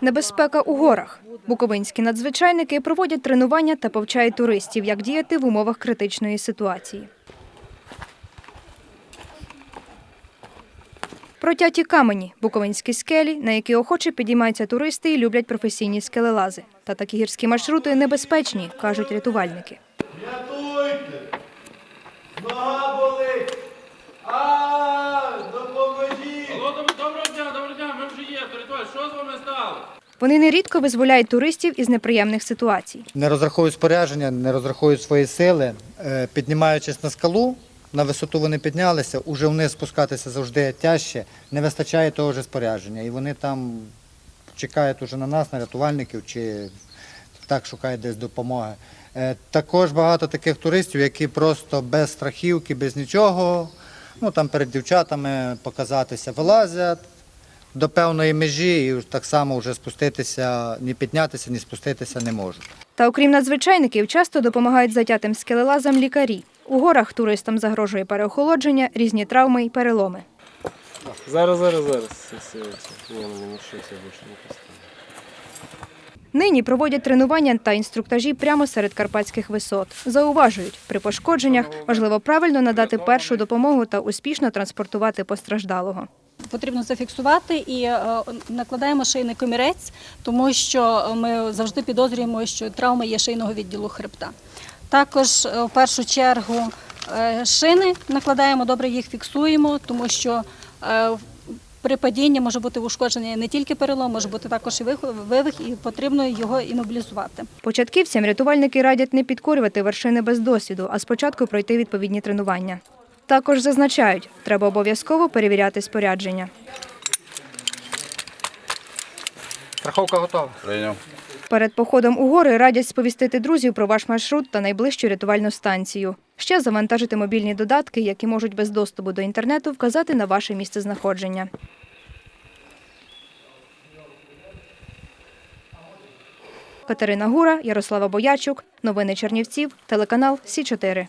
Небезпека у горах. Буковинські надзвичайники проводять тренування та повчають туристів, як діяти в умовах критичної ситуації. Протяті камені буковинські скелі, на які охоче підіймаються туристи і люблять професійні скелелази. Та такі гірські маршрути небезпечні, кажуть рятувальники. Вони нерідко визволяють туристів із неприємних ситуацій. не розраховують спорядження, не розраховують свої сили. Е, Піднімаючись на скалу, на висоту вони піднялися, уже вниз спускатися завжди тяжче, не вистачає того ж спорядження. І вони там чекають уже на нас, на рятувальників, чи так шукають десь допомоги. Е, Також багато таких туристів, які просто без страхівки, без нічого, ну там перед дівчатами показатися, вилазять до певної межі і так само вже спуститися, ні піднятися, ні спуститися не можуть. Та окрім надзвичайників, часто допомагають затятим скелелазам лікарі. У горах туристам загрожує переохолодження, різні травми і переломи. Зараз, зараз, зараз. Ну. Нині проводять тренування та інструктажі прямо серед карпатських висот. Зауважують, при пошкодженнях важливо правильно надати першу допомогу та успішно транспортувати постраждалого. Потрібно зафіксувати і е, накладаємо шийний комірець, тому що ми завжди підозрюємо, що травма є шийного відділу хребта. Також е, в першу чергу е, шини накладаємо, добре їх фіксуємо, тому що при падінні може бути ушкодження не тільки перелом, може бути також і вивих, і потрібно його імобілізувати. Початківцям рятувальники радять не підкорювати вершини без досвіду, а спочатку пройти відповідні тренування. Також зазначають, треба обов'язково перевіряти спорядження. Страховка готова. Прийняв. Перед походом у гори радять сповістити друзів про ваш маршрут та найближчу рятувальну станцію. Ще завантажити мобільні додатки, які можуть без доступу до інтернету вказати на ваше місце знаходження. Катерина Гура, Ярослава Боячук. Новини Чернівців. Телеканал Сі 4